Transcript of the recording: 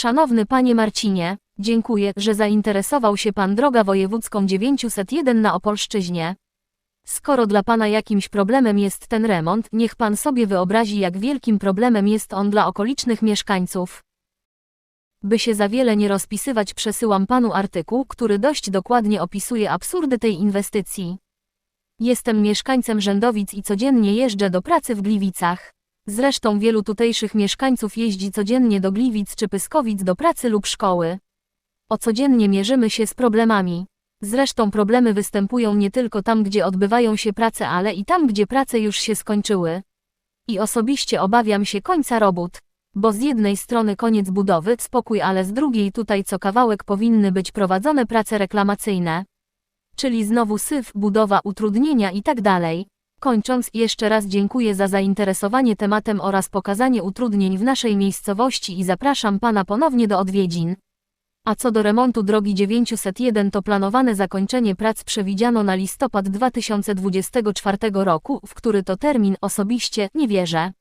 Szanowny panie Marcinie, dziękuję, że zainteresował się pan droga wojewódzką 901 na Opolszczyźnie. Skoro dla pana jakimś problemem jest ten remont, niech pan sobie wyobrazi, jak wielkim problemem jest on dla okolicznych mieszkańców. By się za wiele nie rozpisywać, przesyłam panu artykuł, który dość dokładnie opisuje absurdy tej inwestycji. Jestem mieszkańcem Rzędowic i codziennie jeżdżę do pracy w Gliwicach. Zresztą wielu tutejszych mieszkańców jeździ codziennie do Gliwic czy Pyskowic do pracy lub szkoły. O codziennie mierzymy się z problemami. Zresztą problemy występują nie tylko tam, gdzie odbywają się prace, ale i tam, gdzie prace już się skończyły. I osobiście obawiam się końca robót. Bo z jednej strony koniec budowy, spokój, ale z drugiej tutaj co kawałek powinny być prowadzone prace reklamacyjne. Czyli znowu syf, budowa, utrudnienia i tak. Kończąc, jeszcze raz dziękuję za zainteresowanie tematem oraz pokazanie utrudnień w naszej miejscowości i zapraszam Pana ponownie do odwiedzin. A co do remontu drogi 901 to planowane zakończenie prac przewidziano na listopad 2024 roku, w który to termin osobiście nie wierzę.